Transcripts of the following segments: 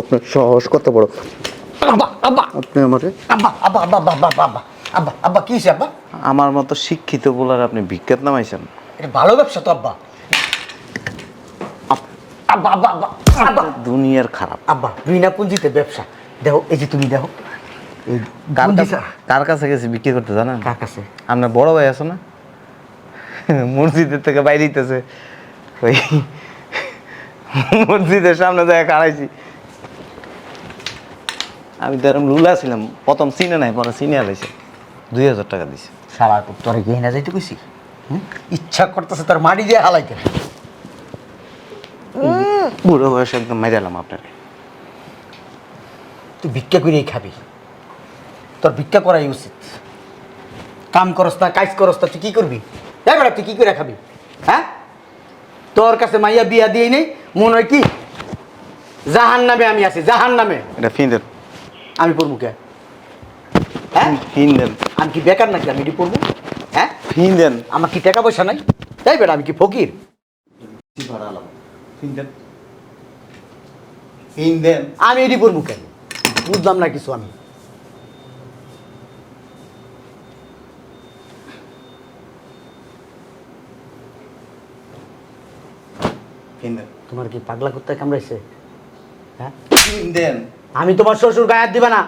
আপনার সাহস কত বড়? আব্বা আব্বা। আপনি আমারে? আব্বা আব্বা আব্বা আব্বা আব্বা আব্বা আব্বা আব্বা কি হয়েছে আব্বা? আমার মতো শিক্ষিত বলার আপনি বিজ্ঞাত নামাইছেন। এটা ভালো ব্যবসা তো আব্বা। আব্বা আব্বা আব্বা আব্বা। দুনিয়ার খারাপ। আব্বা বিনা পুঁজিতে ব্যবসা। দেখো এই যে তুমি দেখো এই কার কাছে কার কাছে গেছে বিক্রি করতে জানেন? কার কাছে? আপনার বড় ভাই আছে না? মসজিদের থেকে বাইরে দিতেছে ওই মসজিদের সামনে যায় কারাইছি আমি তো এরকম লুলা ছিলাম প্রথম চিনে নাই পরে চিনে আলাইছে দুই হাজার টাকা দিছে। সারা তোরে গিয়ে না যাইতে কইছি? হুম? ইচ্ছা করতেছে তোর মাটি দিয়ে হালাইতে বুড়ো বয়সে একদম মেরালাম আপনার তুই ভিক্ষা করেই খাবি। তোর ভিক্ষা করাই উচিত। কাম করস না কাজ করস না তুই কি করবি? তাই বেড়া তুই কি করে খাবি? হ্যাঁ? তোর কাছে মাইয়া বিয়া দিয়ে নেই মনে হয় কি? জাহান নামে আমি আছি জাহান নামে এটা ফিন দেন আমি পড়ব কে? হ্যাঁ? ফিন দেন। আমি কি বেকার নাকি আমি এটি পড়ব? হ্যাঁ? ফিন দেন। আমার কি টাকা পয়সা নাই? তাই বেটা আমি কি ফকির? ফিন দেন। ফিন দেন। আমি এটি পড়ব কেন বুঝলাম না কিছু আমি। তোমার কি পাগলা কুত্তায় কামড়াইছে? হ্যাঁ? দেন। আমি তোমার শ্বশুর গায়ে হাত দিবা না।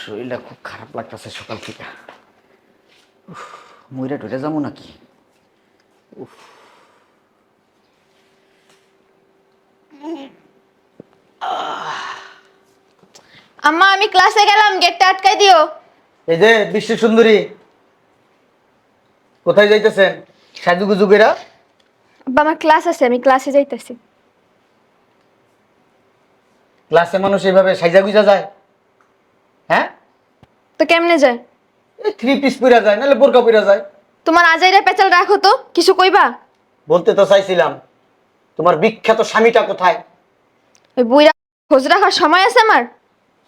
শরীরটা খুব খারাপ লাগতেছে সকাল থেকে। মইরা ঢুকে যাব নাকি? আম্মা আমি ক্লাসে গেলাম গেটটা আটকাই দিও। এই যে বিশ্ব সুন্দরী। কোথায় যাইতেছেন? সাজুগুজুগেরা আব্বা আমার ক্লাস আছে আমি ক্লাসে যাইতেছি। ক্লাসে মানুষ এইভাবে সাইজা গুজা যায়? হ্যাঁ? তো কেমনে যায়? এই থ্রি পিস পরা যায় নাহলে বোরকা পরা যায়। তোমার আজাইরা পেঁচাল রাখো তো কিছু কইবা? বলতে তো চাইছিলাম তোমার বিখ্যাত স্বামীটা কোথায়? ওই বুইরা খোঁজ রাখার সময় আছে আমার?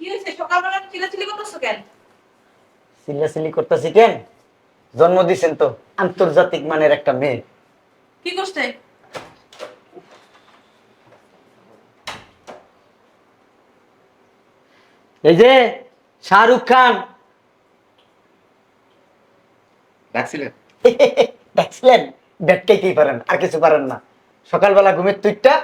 কি হয়েছে সকালবেলা চিলাচিলি করতেছো কেন? সিল্লাসিল্লি করতেছি কেন? জন্ম দিছেন তো আন্তর্জাতিক মানের একটা মেয়ে। কি করছে? এই যে শাহরুখ খান। দেখছিলেন ব্যাটকাইতেই পারেন আর কিছু পারেন না। সকালবেলা ঘুমের তুইটা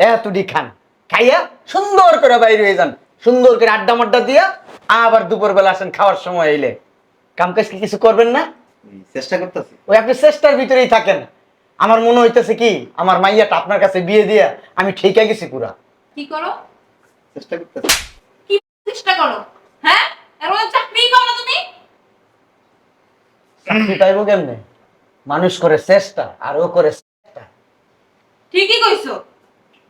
এতডি খান। খাইয়া সুন্দর করে বাইরে হয়ে যান। সুন্দর করে আড্ডা মাড্ডা দিয়া আবার দুপুরবেলা আসেন খাওয়ার সময় এলে। কাম কাজ কি কিছু করবেন না? চেষ্টা করতেছি। ওই আপনি চেষ্টার ভিতরেই থাকেন। আমার মনে হইতেছে কি আমার মাইয়াটা আপনার কাছে বিয়ে দিয়া আমি ঠিকা গেছি পুরা। কি করো? চেষ্টা করতেছি। কি চেষ্টা করো? হ্যাঁ? এর চাকরি করো তুমি? চাকরি পাইব কেমনে? মানুষ করে চেষ্টা আর ও করে চেষ্টা। ঠিকই কইছো।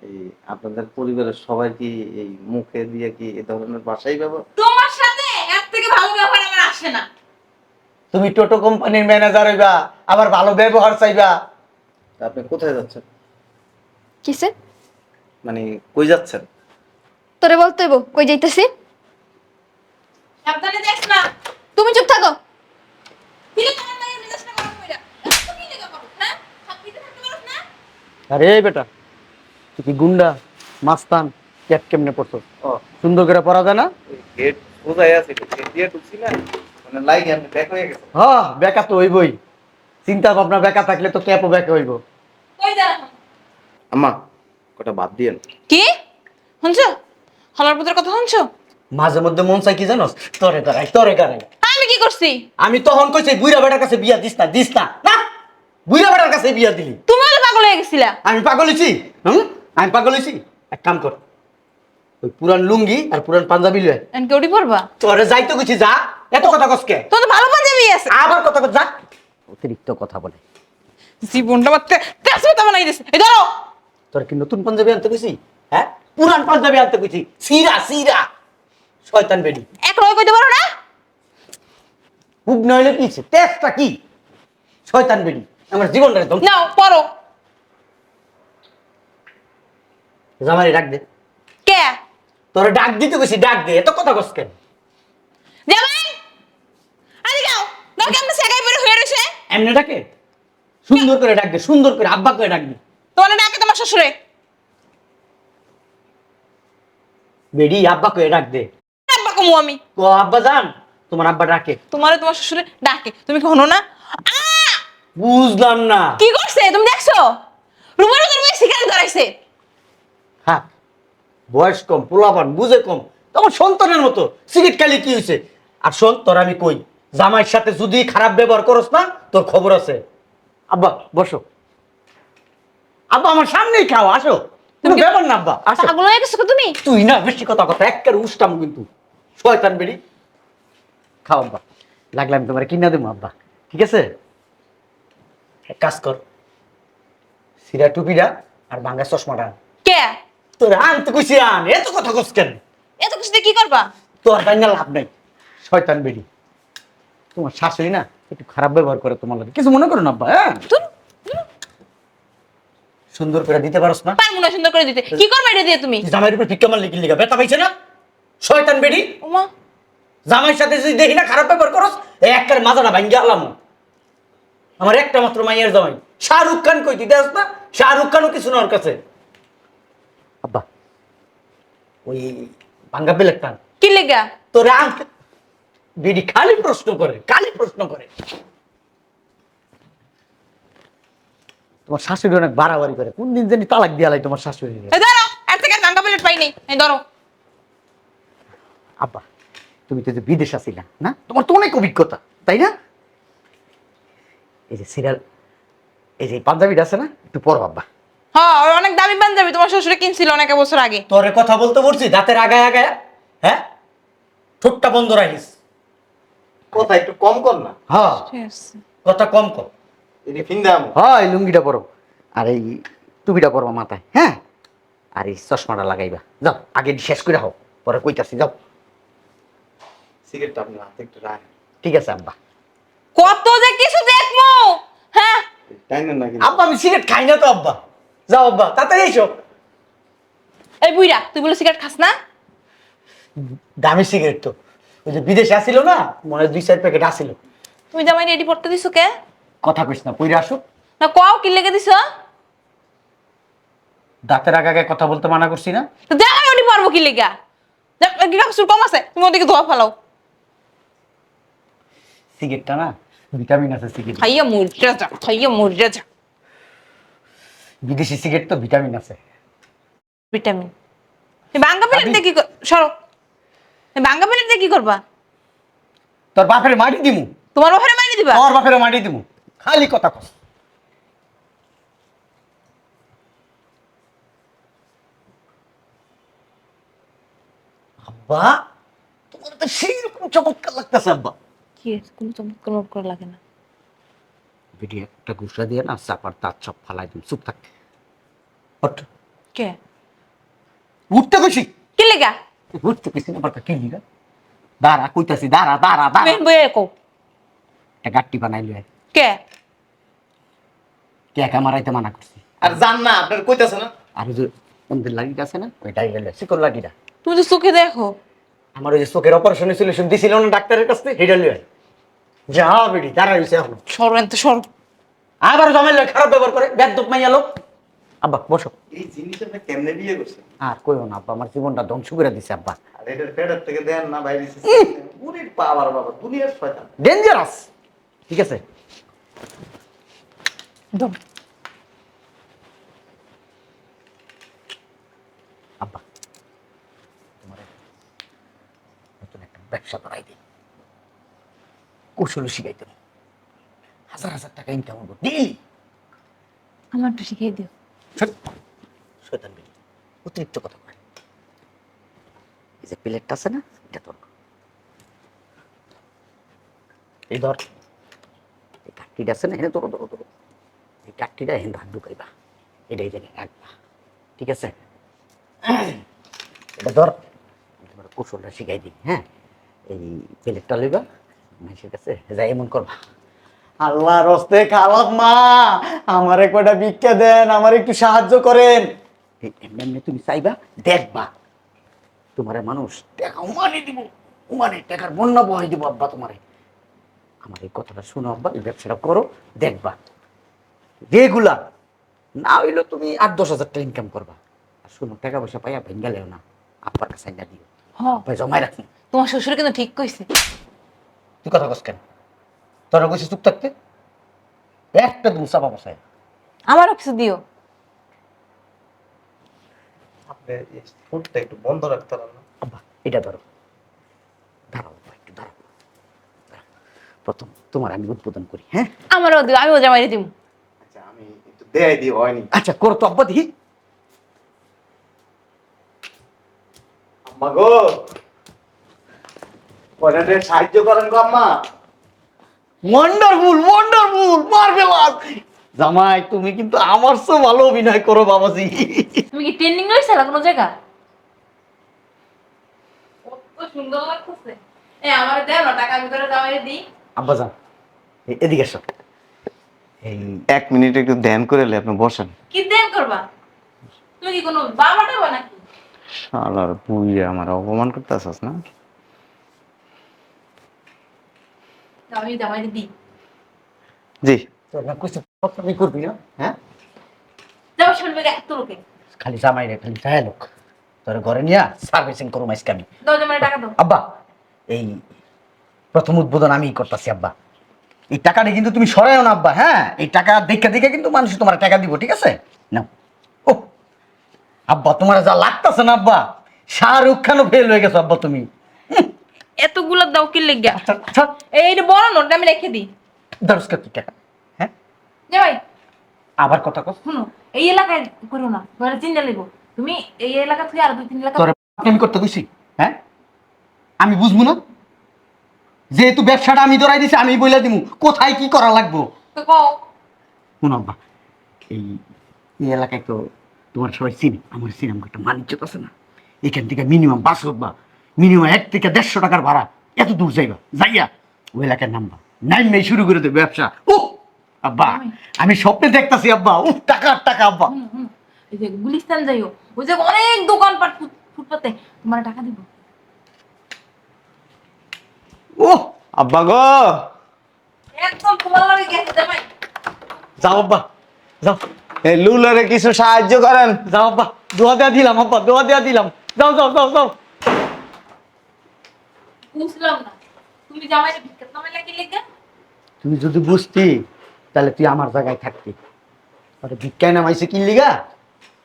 এই আপনাদের পরিবারের সবাই কি এই মুখে দিয়ে কি এ ধরনের ভাষাই ব্যবহার তোমার সাথে এর থেকে ভালো ব্যবহার আমার আসে না। তুমি টোটো কোম্পানির ম্যানেজার হইবা আবার ভালো ব্যবহার চাইবা। আপনি কোথায় যাচ্ছেন? কিসে? মানে কই যাচ্ছেন? তোরে বলতে হইব কই যাইতেছি? সাবধানে যাস না। তুমি চুপ থাকো। হ্যাঁ? না? আরে বেটা তুই কি গুন্ডা মাস্তান ক্যাট কেমনে পড়ছো? ও। সুন্দর করে পড়া যায় না? গেট কোথায় আছে গেট দিয়ে আপনি ব্যাক হয়ে গেছে। হ্যাঁ বেকা তো হইবই। চিন্তা ভাবনা বেকা থাকলে তো ক্যাপও বেকা হইব। কই যা এখন আম্মা কটা বাদ দিয়েন। কি? শুনছো? হলার পুত্রের কথা শুনছো? মাঝে মধ্যে মন চাই কি জানোস? তরে গারাই তরে গারাই আমি কি করছি? আমি তখন কইছি বুইরা বেটার কাছে বিয়া দিস না দিস না। না বুইরা বেটার কাছে বিয়া দিলি। তুমি পাগল হয়ে গেছিলা। আমি পাগল হইছি হুম? আমি পাগল হইছি। এক কাম কর ওই পুরান লুঙ্গি আর পুরান পাঞ্জাবি লয়। এন কেউডি তোরে যাইতে কইছি যা। এত কথা কসকে তোমার তো ভালো পাঞ্জাবি আছে। আবার কথা যা। অতিরিক্ত কথা বলে। জীবনটা মাত্র তেজপাতা বানাই দিছে। এই ধরো। তোর কি নতুন পাঞ্জাবি আনতে কইছি? হ্যাঁ? পুরান পাঞ্জাবি আনতে কইছি। সিরা সিরা। শয়তান বেডি। এক রয় কইতে পারো না? নইলে কি তেজটা কি? শয়তান বেডি। আমার জীবনটা একদম নাও পড়ো। জামারি ডাক দে। কে? তোরে ডাক দিতে কইছি ডাক দে। এত কথা কস কেন জামাই! সেগাই পরে হয়ে রইছে। এমনি ডাকে? সুন্দর করে ডাকবে সুন্দর করে আব্বা করে ডাকবে। ডাকে তোমার শ্বশুরে। বেডি আব্বা করে আব্বা কমু আমি। ও আব্বা যান তোমার আব্বা ডাকে। তোমারে তোমার শ্বশুরে ডাকে। তুমি কি হনো না! বুঝলাম না। কি করছে? তুমি দেখছ? রুমের মেয়ে ধরাইছে হ্যাঁ বয়স কম পোলাপান বুঝে কম। তোমার সন্তানের মতো সিগারেট খালি কি হয়েছে আর শোন তোর আমি কই? জামাইয়ের সাথে যদি খারাপ ব্যবহার করস না তোর খবর আছে। আব্বা বসো। আব্বা আমার সামনেই খাও আসো। তুমি ব্যাপার না আব্বা? আসো। পাগল হয়ে গেছো তুমি? তুই না বেশি কথা কথা একের উষ্টাম কিন্তু। শয়তান বেরি খাও আব্বা। লাগলে আমি তোমার কিনা দেবো আব্বা। ঠিক আছে? এক কাজ কর। সিরা টুপিটা আর ভাঙ্গা চশমাটা। কে? তোর আনতে কইছি আন। এত কথা কস কেন? এত কিছু দিয়ে কি করবা? তোর তাই না লাভ নাই। শয়তান বেরি তোমার শাশুড়ি না একটু খারাপ ব্যবহার করে তোমার লাগে। কিছু মনে করো না আব্বা হ্যাঁ? সুন্দর করে দিতে পারস না? পারব না সুন্দর করে দিতে। কি করবা এটা দিয়ে তুমি? জামাইয়ের উপর ভিক্ষা মারলে কি লিগা? ব্যথা পাইছে না? শয়তান বেরি ওমা। জামাইয়ের সাথে যদি দেখি না খারাপ ব্যবহার করস এই একটার মাথাটা ভাঙ্গি আলাম। আমার একটা মাত্র মাইয়ের জামাই। শাহরুখ খান কই দিতে আস না? শাহরুখ খানও কিছু না ওর কাছে। আব্বা ওই ভাঙ্গা পেলে টান কি লেগা? তোর আঙ্ক বিডি খালি প্রশ্ন করে খালি প্রশ্ন করে। তোমার শাশুড়ি অনেক বাড়াবাড়ি করে। কোন দিন জানি তালাক দিয়ালাই তোমার শাশুড়ি এই ধরো এর থেকে জাঙ্গা প্লেট পাইনি এই ধরো। আব্বা তুমি তো যে বিদেশ আসিলা না? তোমার তো অনেক অভিজ্ঞতা তাই না? এই যে সিরিয়াল এই যে পাঞ্জাবিটা আছে না একটু পর আব্বা। হ্যাঁ অনেক দামি পাঞ্জাবি তোমার শ্বশুরে কিনছিল অনেক বছর আগে। তোরে কথা বলতে বলছি দাঁতের আগায় আগায় হ্যাঁ? ঠোঁটটা বন্ধ রাখিস। কথা একটু কম কর না। হ্যাঁ। কথা কম কর। এটি ফিন্দাম হয় এই লুঙ্গিটা পরো। আর এই টুপিটা পরবা মাথায় হ্যাঁ? আর এই চশমাটা লাগাইবা। যাও আগে শেষ করে হোক পরে কইতাছি যাও। সিগারেটটা আপনার হাতে একটু রাখ ঠিক আছে আব্বা। কত যে কিছু দেখমু হ্যাঁ? টাইমের নাকি? আব্বা আমি সিগারেট খাই না তো আব্বা। যাও আব্বা তাড়াতাড়ি এসো। এই বুইরা তুই বলে সিগারেট খাস না? দামি সিগারেট তো। ওই যে বিদেশে আসিল না মনে দুই চার প্যাকেট আসিল। তুমি জামাই রেডি পড়তে দিছো কে? কথা কইস না পইরে আসো না কও কি লেগে দিছো? দাঁতের আগায় কথা বলতে মানা করছি না। তো জামাই ওটি পারব কি লেগা। দেখ, কি কাপড় কম আছে তুমি ওদিকে ধোয়া ফেলাও। সিগারেটটা না ভিটামিন আছে সিগারেট। খাইয়া মরজা যা খাইয়া মরজা যা। বিদেশি সিগারেট তো ভিটামিন আছে। ভিটামিন। বাঙ্গা কি কর- সরো। বাঙ্গা প্লেট দিয়ে কি করবা? তোর বাপের মাটি দিমু। তোমার বাপরে মাইনে দিবা? তোর বাপের মাটি দিমু। খালি কথা কস। আব্বা তোমার তো সেই রকম চমৎকার লাগতেছে আব্বা। কি কোনো চমৎকার লাগে না। বেটি একটা গুসা দিয়ে না চাপার দাঁত সব ফালাই দিম। চুপ থাক। কে? উঠতে কইছি। কি লেগা? না বারটা কি লিগা দাঁড়া কইতাছি দাঁড়া দাঁড়া দাঁড়া। মেন বইয়ে কও। একটা গাট্টি বানাইলো কে? কে একা মারাইতে মানা করছি? আর জান না আপনার কইতাছে না। আর ওই যে লাগিটা আছে না ওইটাই গেলে শিকল লাগিটা। তুমি তো চোখে দেখো। আমার ওই যে চোখের অপারেশন হয়েছিল শুন দিছিল না ডাক্তারের কাছে হেডা লিয়ে যা বেডি দাঁড়া রয়েছে এখন। সরো এত সরো। আবার জমাইল খারাপ ব্যবহার করে ব্যাদ দুপ মাইয়া লোক। আব্বা বসো। এই জিনিস আপনি কেমনে বিয়ে করছেন আর কইও না আব্বা আমার জীবনটা ধ্বংস করে দিছে আব্বা। আর এটার পেটের থেকে দেন না বাইরে উনির পাওয়ার বাবা দুনিয়ার শয়তান। ডেঞ্জারাস ঠিক আছে। দম। আব্বা তোমার নতুন একটা ব্যবসা করাই দিন কৌশল শিখাই দেবো হাজার হাজার টাকা ইনকাম হব। ডেইলি আমার একটু শিখিয়ে দিও। শয়তান বেরি অতিরিক্ত কথা বলে। এই যে প্লেটটা আছে না, এটা তোর এই ধর। এই কাঠটিটা আছে না, এনে ধরো ধরো ধরো এই কাঠটিটা হাত ঢুকাইবা। ঠিক আছে? এটা ধর। তোমার কৌশলটা শিখাই দিই হ্যাঁ? এই প্লেটটা লইবা মানুষের কাছে যাই এমন করবা। আল্লাহ রস্তে খাওয়াব মা আমার কয়টা ভিক্ষা দেন আমার একটু সাহায্য করেন। এমনি এমনি তুমি চাইবা দেখবা। তোমারে মানুষ টাকা উমানে দিব উমানে টাকার বন্যা বহাই দিব আব্বা তোমারে। আমার এই কথাটা শোনো আব্বা এই ব্যবসাটা করো দেখবা। রেগুলার। না হইলেও তুমি আট দশ হাজার টাকা ইনকাম করবা। আর শুনো টাকা পয়সা পাইয়া ভেঙ্গালেও না। আব্বার কাছে না দিও। হ। আব্বাই জমাই রাখুন। তোমার শ্বশুর কিন্তু ঠিক কইছে। তুই কথা কস কেন? তোরা কইছিস চুপ থাকতে? একটা দিন চাপা বসায় আমারও কিছু দিও। আপনি ফুটটা একটু বন্ধ রাখতে পারেন আব্বা এটা ধরো। দাঁড়াও আব্বা, একটু দাঁড়াও। দাঁড়াও। প্রথম তোমার আমি উদ্বোধন করি হ্যাঁ? আমারও দিও আমিও দিব আচ্ছা আমি একটু দেয় দিই হয়নি আচ্ছা করো তো আব্বা দেখি। আম্মা গো কয়টা সাহায্য করেন গো আম্মা। ওয়ান্ডারফুল ওয়ান্ডারফুল মার্ভেলাস জামাই তুমি কিন্তু আমার চেয়ে ভালো অভিনয় করো বাবাজি। তুমি কি ট্রেনিং লইছিল কোনো জায়গা? কত সুন্দর লাগতেছে। এ আমার দেও না টাকা আমি করে জামাই দিই আব্বা যান। এদিকে এসো এই এক মিনিট একটু ধ্যান করে লে আপনি বসেন। কি দেন করবা? তুমি কি কোনো বাবা টাবা নাকি? শালার বুইয়া আমার অপমান করতে আসছ না? আমি জামাই দিই। জি। তোর না কইছে তুমি করবি না? হ্যাঁ? যাও শুনবে এত লোকে। খালি জামাই রে খালি চায় লোক। তোর ঘরে নিয়া সার্ভিসিং করো মাইসকে আমি। দাও জামাই টাকা দাও। আব্বা এই প্রথম উদ্বোধন আমি করতেছি আব্বা। এই টাকাটা কিন্তু তুমি সরাইও না আব্বা হ্যাঁ? এই টাকা দেখে দেখে কিন্তু মানুষ তোমার টাকা দিব ঠিক আছে? নাও। ও আব্বা তোমার যা লাগতাছে না আব্বা শাহরুখ খানও ফেল হয়ে গেছো আব্বা তুমি। এতগুলো দাও কি লেগে? আচ্ছা আচ্ছা। এইটা বড় নোট আমি রেখে দিই। দরজকা কি টাকা হ্যাঁ? জামাই আবার কথা কস। শুনো এই এলাকায় করো না তোমার চিন্তা লাগবো তুমি এই এলাকা থেকে আর দুই তিন এলাকা তোর আমি করতে কইছি হ্যাঁ? আমি বুঝব না? যেহেতু ব্যবসাটা আমি ধরাই দিছি আমি বলে দিমু। কোথায় কি করা লাগবো? তো কও। শোনো আব্বা এই এই এলাকায় তো তোমার সবাই চিনি আমার সিনেমা একটা মানিজ্য আছে না। এখান থেকে মিনিমাম বাস হোক বা মিনিমাম এক থেকে দেড়শো টাকার ভাড়া। এত দূর যাইবা। যাইয়া ওই এলাকার নামবা। নাইন নেই শুরু করে দেবে ব্যবসা। ও আব্বা আমি স্বপ্নে দেখতাছি আব্বা। উফ টাকা টাকা আব্বা। এই যে গুলিস্তান যাইও ওই যে অনেক দোকানপাট ফুট- ফুটপাতে। তোমার টাকা দিব। ও আব্বা গো। একদম তোমার লাগে গেছে জামাই। যাও আব্বা। যাও। এই লুলারে কিছু সাহায্য করেন। যাও আব্বা। দোয়া দেওয়া দিলাম আব্বা। দোয়া দেওয়া দিলাম। যাও যাও যাও যাও। বুঝলাম না। তুমি জামাইটা ভিক্ষা তোমার লাগে লেগে তুই যদি বুঝতি তাহলে তুই আমার জায়গায় থাকতি। ভিক্ষায় নামাইছে কি লিগা?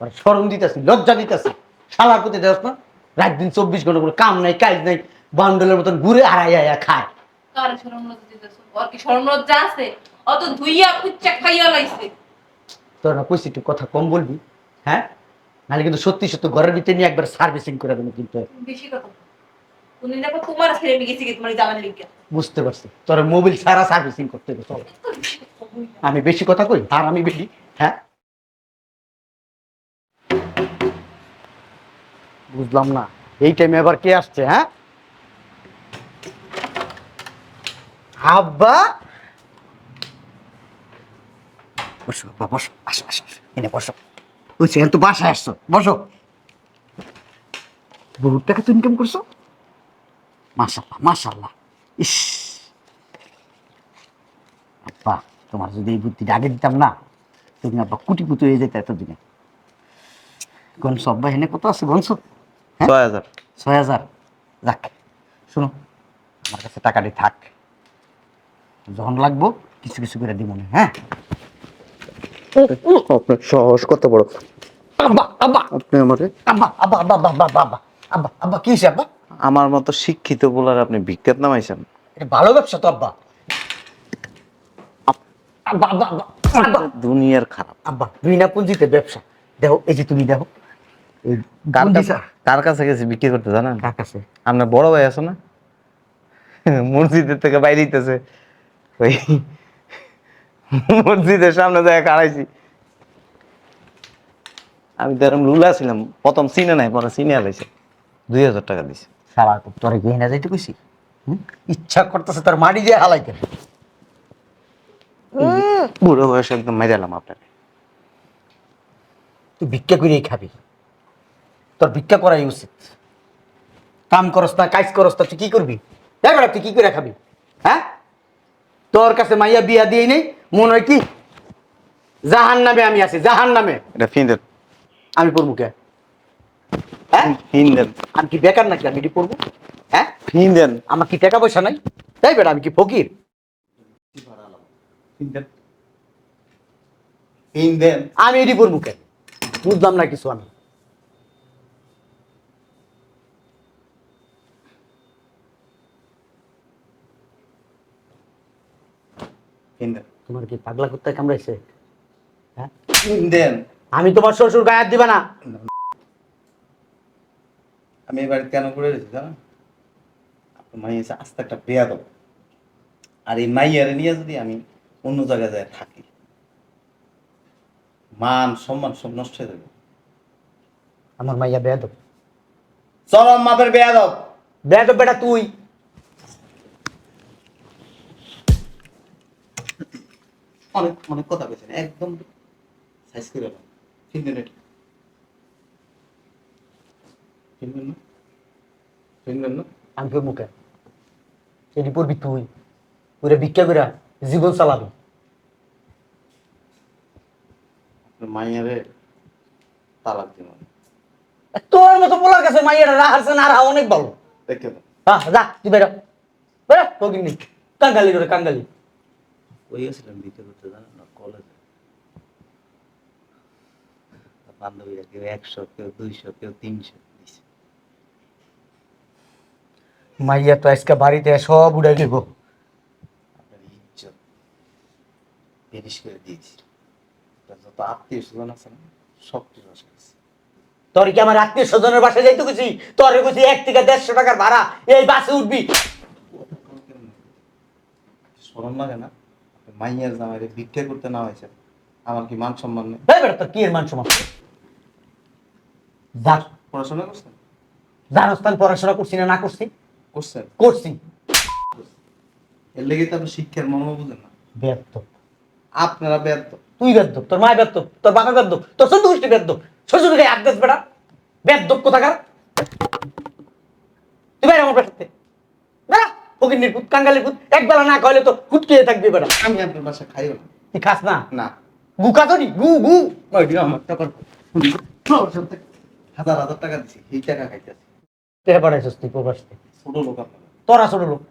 ওরা সরম দিতেছি লজ্জা দিতেছি। শালার প্রতি দেখ না? রাত দিন চব্বিশ ঘণ্টা কোনো কাম নাই কাজ নাই বান্ডলের মতন ঘুরে আড়াই আয়া খায়। কার শরম লজ্জা দিতেছো? ওর কি শরম লজ্জা আছে? অত ধুইয়া কুচ্চা খাইয়া লাইছে। তোর না কইছি তুই কথা কম বলবি হ্যাঁ? নাহলে কিন্তু সত্যি সত্যি ঘরের ভিতরে নিয়ে একবার সার্ভিসিং করে দেবো কিন্তু। বেশি কথা। বুঝতে পারছি। তোর মোবিল সারা সার্ভিসিং করতে হবে আমি বেশি কথা কই? আর আমি বেশি হ্যাঁ? বুঝলাম না। এই টাইমে এবার কে আসছে হ্যাঁ? আব্বা! বসো আব্বা, বসো আসো আসো। এনে বসো। বুঝছি বাসায় আসছো। বসো। বহুত টাকা তো ইনকাম করছ? মাশাল্লাহ মাশাল্লাহ ইস। আব্বা তোমার যদি এই বুদ্ধি ডাকে দিতাম না তুমি আব্বা কুটি কুটি হয়ে যেত এতদিনে। গনস আব্বা এনে কত আছে গনস? হ্যাঁ? ছয় হাজার। ছয় হাজার। যাক শুনো আমার কাছে টাকাটি থাক। যখন লাগবো কিছু কিছু করে দিব হ্যাঁ? আপনার সাহস কত বড়? আব্বা আব্বা। আপনি আমারে আব্বা আব্বা আব্বা আব্বা আব্বা আব্বা আব্বা কি আব্বা? আমার মতো শিক্ষিত বলার আপনি ভিক্ষাত নামাইছেন এটা ভালো ব্যবসা তো আব্বা। আব্বা আব্বা আব্বা আব্বা। দুনিয়ার খারাপ। আব্বা বিনা পুঁজিতে ব্যবসা। দেখো এই যে তুমি দেখো এই কার কাছে কার কাছে গেছে বিক্রি করতে জানেন? কার কাছে? আপনার বড় ভাই আছে না? মসজিদের থেকে বাইরে দিতেছে ওই মসজিদের সামনে যায় কাড়াইছি আমি তো এরকম লুলা ছিলাম। প্রথম চিনে নাই পরে চিনে আলাইছে। দুই হাজার টাকা দিছে। সারা তোরে গিয়ে না যাইতে কইছি? ইচ্ছা করতেছে তোর মাটি দিয়ে হালাইতে। বুড়ো বয়সে একদম মেজালাম আপনার। তুই ভিক্ষা করেই খাবি। তোর ভিক্ষা করাই উচিত। কাম করস না কাজ করস না তুই কি করবি? এই বেটা তুই কি করে খাবি? হ্যাঁ? তোর কাছে মাইয়া বিয়া দিয়ে নেই মনে হয় কি? জাহান নামে আমি আছি জাহান নামে এটা ফিন্দেন আমি পড়ব কে? হ্যাঁ? আমি কি বেকার নাকি? আমি এটি হ্যাঁ? আমার কি টাকা পয়সা নাই? তাই বেটা আমি কি ফকির? ফিন্দেন আমি এটি বুঝলাম না কিছু আমি। তোমার কি পাগলা কুত্তায় কামড়াইছে? হ্যাঁ? আমি তোমার শ্বশুর গায়ে হাত দিবা না আমি এবার কেন করে রেখেছি জানো আপনার মাই এসে আস্তে একটা বেয়া দেবো আর এই মাইয়ারে নিয়ে যদি আমি অন্য জায়গায় যায় থাকি মান সম্মান সব নষ্ট হয়ে যাবে। আমার মাইয়া বেয়াদ চরম মাপের বেয়া দাও বেয়াদ বেটা তুই। অনেক অনেক কথা বলছেন একদম সাইজ করে দাও ফিনবেন এটা ফিনবেন না? ফিনবেন না? আমি পড়ব এটি পড়বি তুই। ওরে ভিক্ষা করে জীবন চালাবি। মাইয়ারে তালাক তোর মতো পোলার কাছে মাইয়াটা রাহারছে না আর অনেক ভালো। দেখে দাও হ্যাঁ যা তুই বেরো বেরো ফকির নি কাঙ্গালি করে কাঙ্গালি। ওই গেছিলাম বিকে করতে জানেন না? কলেজে। বান্ধবীরা কেউ একশো কেউ দুইশো কেউ তিনশো দিছে মাইয়া তো আজকে বাড়িতে সব উড়াই দেব। আপনার ইজ্জত পেরিস করে দিয়েছি। যত আত্মীয় স্বজন আছে না সব কিছু আসে তোর কি আমার আত্মীয় স্বজনের বাসায় যাইতে গেছি তোর গেছি এক থেকে দেড়শো টাকার ভাড়া এই বাসে উঠবি। স্মরণ লাগে না? আপনি মাইয়ার জামাইরে ভিক্ষা করতে না হয়েছে আমার কি মান সম্মান নেই? এই বেটা তোর কি এর মান সমান যা। পড়াশোনা করছেন জানোস পড়াশোনা করছি না না করছি? করছেন? করছি। এর লেগে তো আপনি শিক্ষার মর্ম বুঝেন না। ব্যর্থ। আপনারা ব্যর্থ। তুই ব্যর্থ তোর মা ব্যর্থ তোর বাবা ব্যর্থ তোর চোদ্দ গোষ্ঠী ব্যর্থ। শ্বশুর গায়ে আদেশ বেটা। ব্যর্থ কোথাকার? তুই বাইরে আমার পেটাতে বেড়া ফকির নির্পুত কাঙ্গালির পুত এক বেলা না খাইলে তো হুটকিয়ে থাকবি বেটা। আমি আপনার বাসা খাইও না। তুই খাস না? না। গু কাতো নি? গু গু। কয়দিন আমার টাকা হাজার হাজার টাকা দিছি এই টাকা খাইতেছি। তেহে পাঠাইছিস তুই প্রবাস। থেকে। ছোট লোক আপনারা। তোরা ছোট লোক।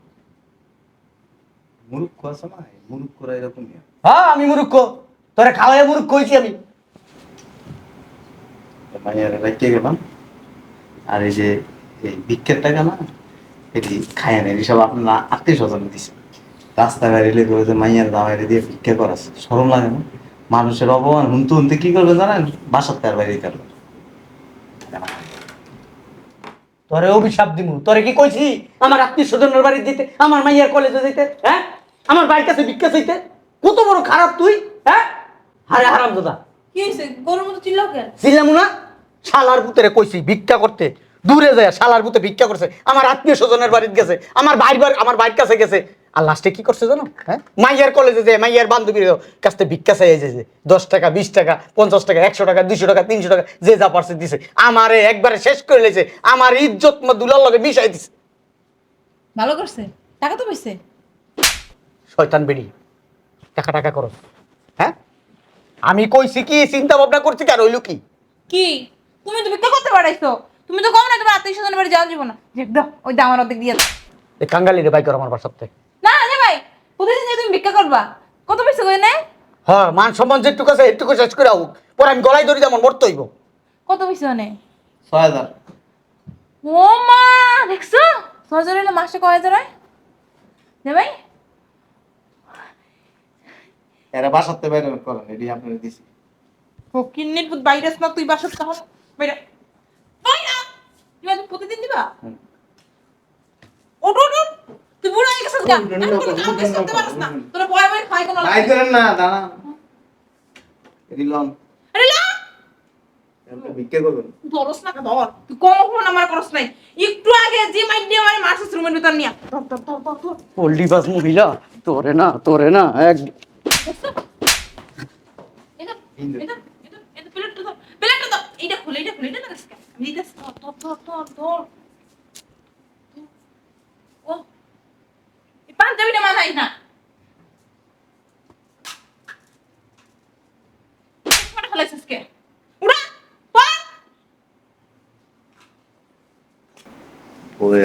মুরুক্ষ আছে না? মুরুক্ষরা এরকমই হ্যাঁ আমি মুরুক্ষ তোরা খাওয়াই মুরুক্ষ হয়েছি আমি। তো মাইয়ারে রাখিয়ে গেলাম। আর এই যে এই ভিক্ষের টাকা না এটি খায় না সব আপনার আত্মীয় স্বজন দিছে রাস্তাঘাট এলে করে যে মাইয়ার দামাইরে দিয়ে ভিক্ষা করাছে সরম লাগে না। মানুষের অপমান হুনতে হুনতে কি করবে জানেন? বাসার তার বাইরে কাটবে তোরে অভিশাপ দিমু। তোরে কি কইছি? আমার আত্মীয় স্বজনের বাড়ি দিতে আমার মাইয়ার কলেজে দিতে হ্যাঁ? আমার বাড়ির কাছে ভিক্ষা চাইতে। কত বড় খারাপ তুই হ্যাঁ? হারে হারাম দাদা। কি হয়েছে গরুর মতো চিল্লাও কেন? চিল্লামু না? শালার পুতরে কইছি ভিক্ষা করতে। দূরে যায় শালার পুতে ভিক্ষা করছে। আমার আত্মীয় স্বজনের বাড়িতে গেছে আমার বাড়ি আমার বাড়ির কাছে গেছে। আর লাস্টে কি করছে জানো? হ্যাঁ? মাইয়ার কলেজে যে মাইয়ার বান্ধবীর কাছ থেকে ভিক্ষা চাই যে দশ টাকা বিশ টাকা পঞ্চাশ টাকা একশো টাকা দুইশো টাকা তিনশো টাকা যে যা পারছে দিছে। আমারে একবারে শেষ করে লেছে। আমার ইজ্জত মা দুলার লগে মিশাই দিছে। ভালো করছে? টাকা তো পাইছে? শয়তান বেড়ি। টাকা টাকা করো। হ্যাঁ? আমি কইছি কি চিন্তা ভাবনা করছি কি কেন হইল কি? কি? তুমি তো ভিক্ষা করতে পারাইছো। তুমি তো কম না তোমার আত্মীয় স্বজনের বাড়ি যাওয়া যাব না। যে দাও ওই দাম আমার অর্ধেক দিয়ে। এই কাঙ্গালি রে বাই আমার ভাই প্রতিদিন যে তুমি ভিক্ষা করবা? কত পয়সা করে নেয় হ্যাঁ মান সম্মান যেটুকু আছে একটুকু শেষ করে হোক পরে আমি গলায় ধরি যেমন মরতে হইব। কত পয়সা নেয় ছয় হাজার। ও মা দেখছ? ছয় হাজার হলে মাসে কয় হাজার হয়? যে ভাই। এরা বাসাতে বাইরে করেন এটি আপনার দিছি। ফকিন্নির পুত বাইরে না তুই বাসত তখন বাইরে বাইরে তুমি প্রতিদিন দিবা? হুম। ওটো ওটো তুই বুড়ো হয়ে গেছিস গা। উঠুন আমি না, কাজ না, করতে পারিস না। বয় বয় খাই কোনো নাই করেন না দাঁড়া। এটি লন আরে ভিক্ষা করবেন ধরস না ধর তুই কম ফোন আমার করস নাই। একটু আগে যে মাইট দিয়ে আমার মারছিস রুমের ভিতর নিয়া। ধর ধর ধর ধর ধর। পল্লি বাস মহিলা তোরে না তোরে না এক এটা এটা এটা এটা প্লেটটা ধর। প্লেটটা ধর। এইটা খুলে এইটা খুলে এটা না আমি দিতেছি ধর ধর ধর ধর। ধর। ও। পাঞ্জাবিটা মাথায় না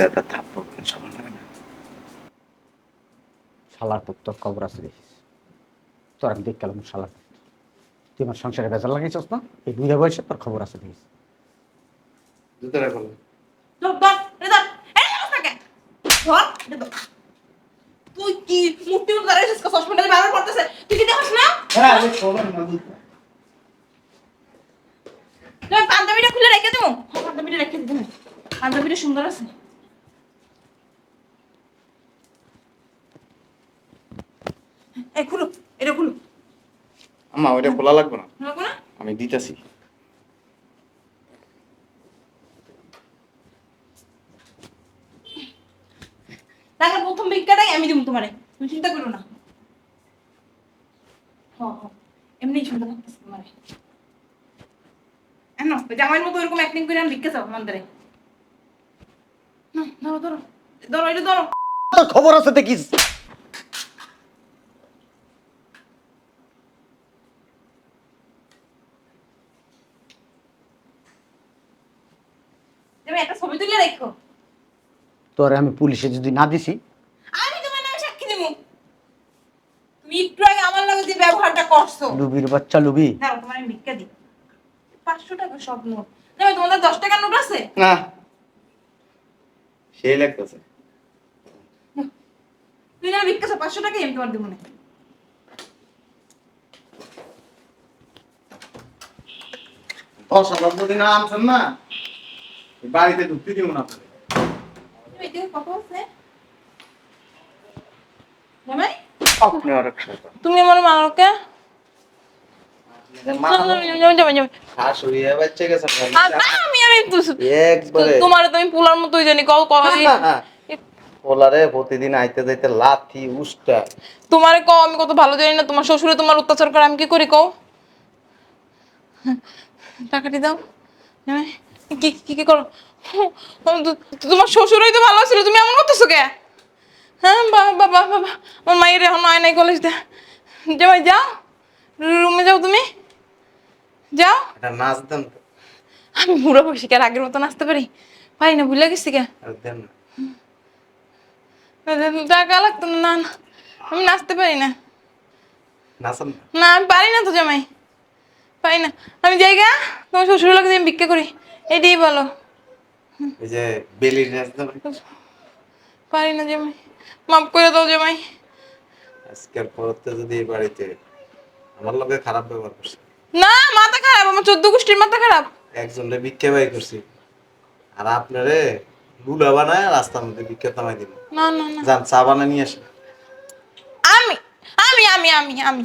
একটা থাপ্পড় সমান লাগে না শালার পুত্র খবর আছে দেখিস তোর আমি দেখ গেলাম শালার তুই আমার সংসারে বেজার লাগাইছস না এই দুইটা বয়সে তোর খবর আছে দেখিস খোলো তুই কি? মুক্তি উদ্ধার এসেছিস হসপিটালে বারবার পড়তেছে। তুই কি দেখিস না? হ্যাঁ আমি খবর না জুতো তুমি পাঞ্জাবিটা খুলে রেখে দেবো। হ্যাঁ, পাঞ্জাবিটা রেখে দিতে পাঞ্জাবিটা সুন্দর আছে। এই খুলো এটা খুলো। আম্মা ওইটা খোলা লাগবে না। লাগবে না? আমি দিতেছি টাকার প্রথম আমি তোমারে তুমি চিন্তা করো না। এমনি তোমারে। জামাইয়ের মতো এরকম অ্যাক্টিং করে আমি ভিক্ষা চাও মন্দিরে না ধরো ধরো। ধরো এটা ধরো। তোর খবর আছে দেখিস। তোরে আমি পুলিশে যদি না দিছি আমি তোমার নামে সাক্ষী দেবো তুমি একটু আগে আমার লগে যে ব্যবহারটা করছ? লুবির বাচ্চা লুবি। দাঁড়াও তোমার আমি ভিক্ষা দিই। পাঁচশো টাকা সব নোট। জামাই তোমাদের দশ টাকার নোট আছে? না। সেই লাগতেছে। তুই না ভিক্ষা পাঁচশো টাকাই আমি তোমার দেবো না। দশ যদি না আনছেন না বাড়িতে ঢুকতে দিব না আপনাদের। তুমি আমার মালকে তোমার তো পোলার মতোই জানি কও কও ওলারে প্রতিদিন আইতে যাইতে লাথি উস্টা তোমারে কও আমি কত ভালো জানি না তোমার শ্বশুরে তোমার অত্যাচার করে আমি কি করি কও? টাকাটি দাও। কি কি কি করো? তোমার শ্বশুরই তো ভালো ছিল তুমি এমন করতেছো কে? হ্যাঁ বাবা বাবা বাবা আমার মায়ের এখন আয় নাই কলেজ দে জামাই যাও। রুমে যাও তুমি। যাও। এটা নাচ দেন আমি বুড়ো বসে কে আর আগের মতো নাচতে পারি? পারি না ভুলে গেছি কে? দেন না। টাকা লাগতো না না। আমি নাচতে পারি না। নাচেন না। আমি পারি না তো জামাই। পারি না। আমি যাই গা তোমার শ্বশুর লোক আমি ভিক্ষা করি। এটাই বলো। ওই যে বেলির নাচ পারি না জামাই। মাফ করে দাও জামাই। আজকের পরতে যদি এই বাড়িতে আমার লগে খারাপ ব্যবহার করছে। না মাথা খারাপ আমার চোদ্দ গোষ্ঠীর মাথা খারাপ। একজনের ভিক্ষা বাই করছি। আর আপনারে লুলা বানায় রাস্তার মধ্যে ভিক্ষা থামাই দিন না না না। যান চা বানায় নিয়ে আসেন। আমি আমি আমি আমি আমি।